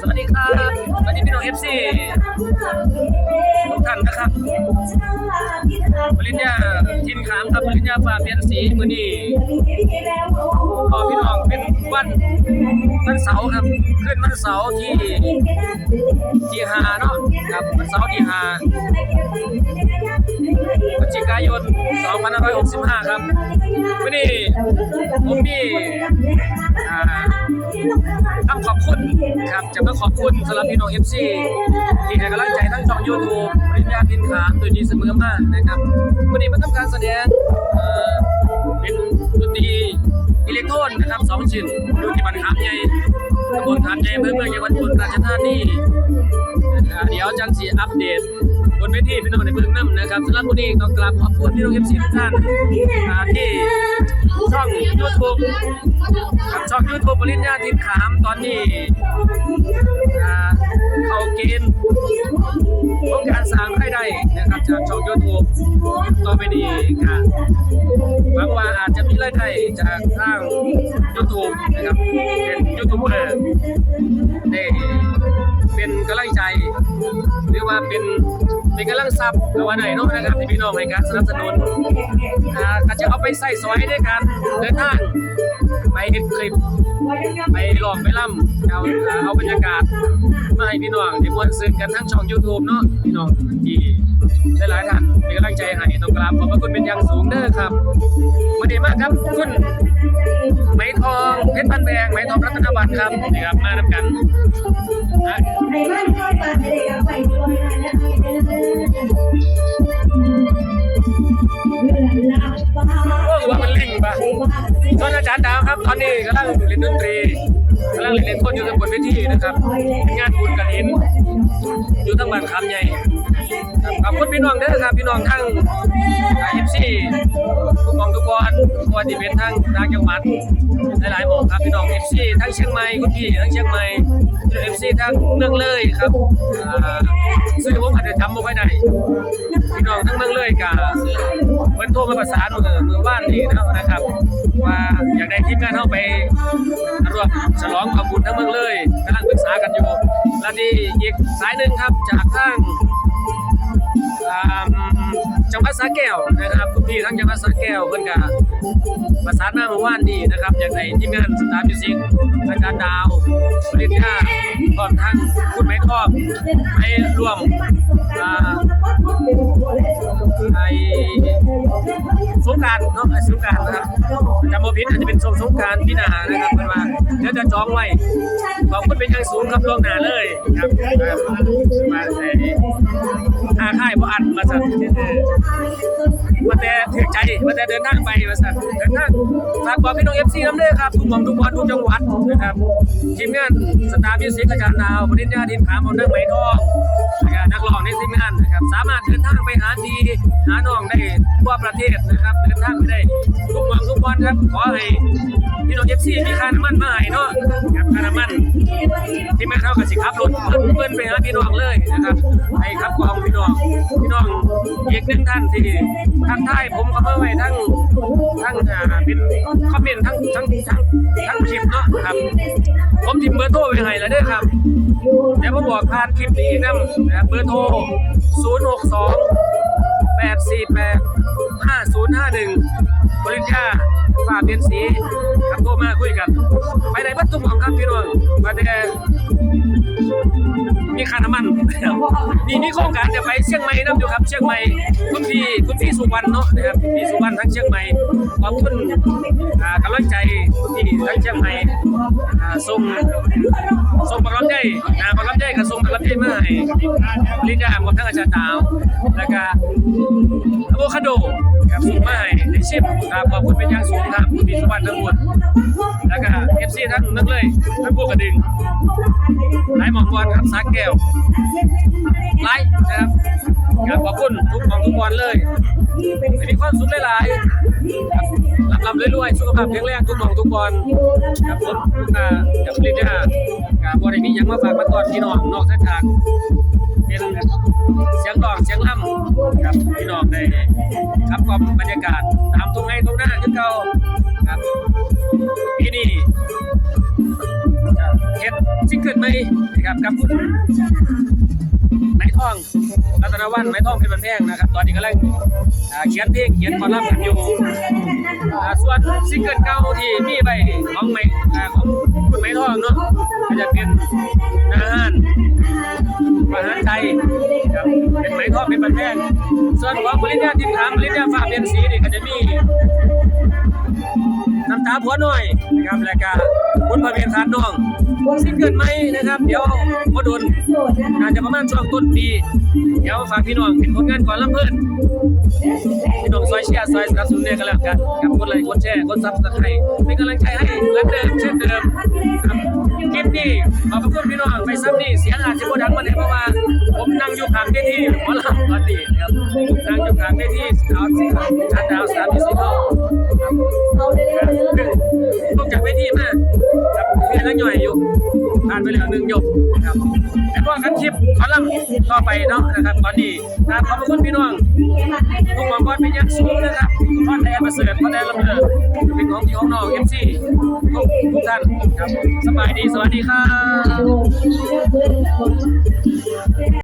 สวัสดีครับสวัสดีพี่น้องเอฟซีทุกท่านนะครับปริญญาทินขามครับปริญญาป่าเปลี่ยนสีมือนี่พอพี่น้อง เป็นวันวันเสาร์ครับขึ้นวันเสาร์ที่ที่หาเนาะครับวันเสาร์ที่หาพฤศจิกายน2565 ครับวันนี้ผมมีอ่ต้องขอบคุณครับจะมาขอบคุณสำหรับพี่น้องเอฟซีที่ให้กำลังใจทั้งช่องยูทูบปริญญาทินขามโดยดีเสมอมากนะครับวันนี้มาทำการแสดง เป็นดนตรีอิเล็กโทรนนะครับสองชิ้นอยู่ที่บ้านขามใหญ่ตำบลขามใหญ่อำเภอเมืองจังหวัดอุบลราชธานีอ่เดี๋ยวจังสีอัปเดตบนเวทีพี่น้องในเบื้องน้ำนะครับสำหรับวันนี้ต้องกราบขอบคุณพี่น้องเอฟซีทุกท่านที่ ช่องยูทูบช่องยูทูบปริญญาทินขามตอนนี้เขาเกณฑ์ของการสร้างรายได้นะครับจากช่องยูทูบต่อไปนี้ค่ะหวังว่าอาจจะมีรายได้จากทางยูทูบนะครับเป็นยูทูบเบอร์ได้ เป็นกำลังใจ หรือว่าเป็นเป็นกำลังทรัพย์ก็ว่าไหนเนาะนะครับที่พี่น้องให้การสนับสนุนอ่าก็จะเอาไปใส่ซอยด้วยกันเดินทางไปเห็นคลิปไปหลอกไปล่ำเอาเอาบรรยากาศมาให้พี่น้องที่มวนซึ้งกันทั้งช่อง YouTube เนาะพี่น้องที่หลายๆท่านเป็นกำลังใจให้ต้องกราบขอบพระคุณเป็นอย่างสูงเด้อครับวันนี้มากครับคุณไหมทองเพชรพันแพงไหมทองรัตนบัตรครับนี่ครับมานํกัน ตอนนี้กำลังเล่นดนตรีกำลังเล่นคนอยู่บนเวทีนะครับเป็นงานบุญกระถินอยู่ทั้งบ้านคำใหญ่ครับขอบคุณพี่น้องเด้อครับพี่น้องทั้งเอฟซีทุกกองทุกบอลทุกวันที่เป็นทั้งต่างจังหวัดหลายๆหมู่ครับพี่น้องเอฟซีทั้งเชียงใหม่คุณพี่ทั้งเชียงใหม่เอฟซีทั้งเมืองเลยครับซึ่งผมอาจจะจำไม่ค่อยได้พี่น้องทั้งเมืองเลยกับ เพิ่นโทรมาประสานมือมือว่านนี่นะครับ ว่าอยากได้ทีมงานเข้าไปร่วมฉลองขอบคุณทั้งเมืองเลยกำลังปรึกษากันอยู่และนี่อีกสายหนึ่งครับจากทางจังหวัดสระแก้วนะครับคุณพี่ทั้งจังหวัดสระแก้วเพิ่อนก็ประสานมาเมื่อวานนี้นะครับอย่างในทีมงานสตาร์มิวสิกอาจารย์ดาวปริญญาพร้อมทั้ง ก็ไม้ทองให้ร่วมไอสงการเนาะไอ้สงการนะครับจำโมพิษอาจจะเป็นสงสงการพี่นานะครับเป็นว่าเดี๋ยวจะจองไว้ ขอบคุณเป็นอย่างสูงครับล่วงหน้าเลยครับมาไอ้อาค่ายบ่อัดมาสั่นมาแต่ถือใจมาแต่เดินทางไปมาสั่นเดินทางฝากบอกพี่น้อง FC นำเด้อครับทุกหม่อมทุกวันทุกจังหวัดนะครับทีมงานสตาร์มิวสิกอาจารย์ดาวปริญญาดินขามอาเรื่องไหมทองนะครับนักร้องในทีมงานนะครับสามารถเดินทางไปหาดีหาน้องได้ ทั่วประเทศนะครับเดินทางไปได้ทุกเมืองทุกวันครับ ขอให้พี่น้อง FC มีค่าน้ำมันมาให้เนาะครับค่าน้ำมันที่แม่เข้ากับสิครับรถเพื่อนไปหาพี่น้องเลยนะครับให้ครับกองพี่น้องพี่น้องเอีกหนึ่งท่านที่ทักทายผมก็เพิ่มไว้ทั้งทั้งอ่าเป็นคอมเมนต์ทั้งทั้งทั้งทั้งคลิปเนาะครับ ผมทิมเบอร์โทรไว้ให้แล้วเด้อครับเดี๋ยวผมบอกผ่านคลิปนี้นะเบอร์โทร062 848 5051บริญญาฝากเรียนสีครับโทรมาคุยกัน ไปไหนวัดทุ่งของครับพี่น้องมาแต่ มีค่าน้ำมันนี่มีโครงการจะไปเชียงใหม่น้ำอยู่ครับ เชียงใหม่คุณพี่คุณพี่สุวรรณเนาะนะครับพี่สุวรรณทั้งเชียงใหม่ขอบคุณอ่ากำลังใจคุณพี่ทั้งเชียงใหม่อ่าส่งส่งบักรับใจอ่าบักรับใจกับส่งบักรับใจมาให้ลินดากับทั้งอาจารย์ดาวแล้วก็อะโวคาโดครับส่งมาให้ในชิปครับขอบคุณเป็นอย่างสูงครับคุณพี่สุวรรณทั้งหมดแล้วก็เอฟซีทั้งนักเลยทั้งพวกกระดึงไล่หมองบอลครับซักแก้วไล่นะครับอยากขอบคุณทุกของทุกวันเลยมีความสุขหลายๆรับลำๆรวยๆสุขภาพแข็งแรงทุกของทุกบอลครับผมอ่าอยากเรียนจะกับบอลนี้ยังมาฝากมาตอนพี่น้องนอกเส้นทางเป็นเสียงดองเสียงล่ำครับพี่น้องได้ครับความบรรยากาศตามตรงไงตรงหน้าคือเก่าครับ ซิงเกิลใหม่นะครับกับคุณไม้ทองรัตนวันไม้ทองเป็นบันแพงนะครับ ตอนนี้กำลังเขียนเพลงเขียนคอลัมน์กันอยู่ส่วนซิงเกิลเก่าที่มีไปของไม้ของคุณไม้ทองเนาะก็จะเป็นนาฮานมหาใจครับ ทองเป็นบันแพงส่วนของปริญญาทิมถามปริญญาฟ้าเป็นสีนี่ก็จะมีน้ำตาผัวหน่อยนะครับแล้วก็คุณพระเวียนทานน้องซิงเกิลใหมนะครับ เดี๋ยวพอดนอาจจะประมาณช่วงต้นปี เดี๋ยวฝากพี่น้องเป็นผลงานก่อนลำเพิ่นพี่น้องซอยเชียร์ซอยสนับสนุนเนี่ยกันแล้วกันกับกดไลค์กดแชร์กดซับสไครต์เป็นกำลังใจให้เหมือนเดิมเช่นเดิมคลิปนี้ขอบคุณพี่น้องไปซ้ำนี่เสียงอาจจะบ่ดังมาเลยเพราะว่า ผมนั่งอยู่ข้างเวทีหมอลำตอนนี้ครับนั่งอยู่ข้างเวทีดาวชัดดาวสามดิสิทัลลงจากเวทีมาครับเพื่อนล้วหน่อยอยู่ผ่านไปแล้วหนึ่งหยกนะครับแล้วก็กันคลิปขอลำต่อไปเนาะนะครับตอนนี้ครับขอบคุณพี่น้องทุกหวังว่าเป็นยังสูงนะครับพอดแทนมาเสริมพอดแทนลำเนินเป็นของที่ของน้องเอฟซีทุกทุกท่านครับสบายดีสวัสดีครับ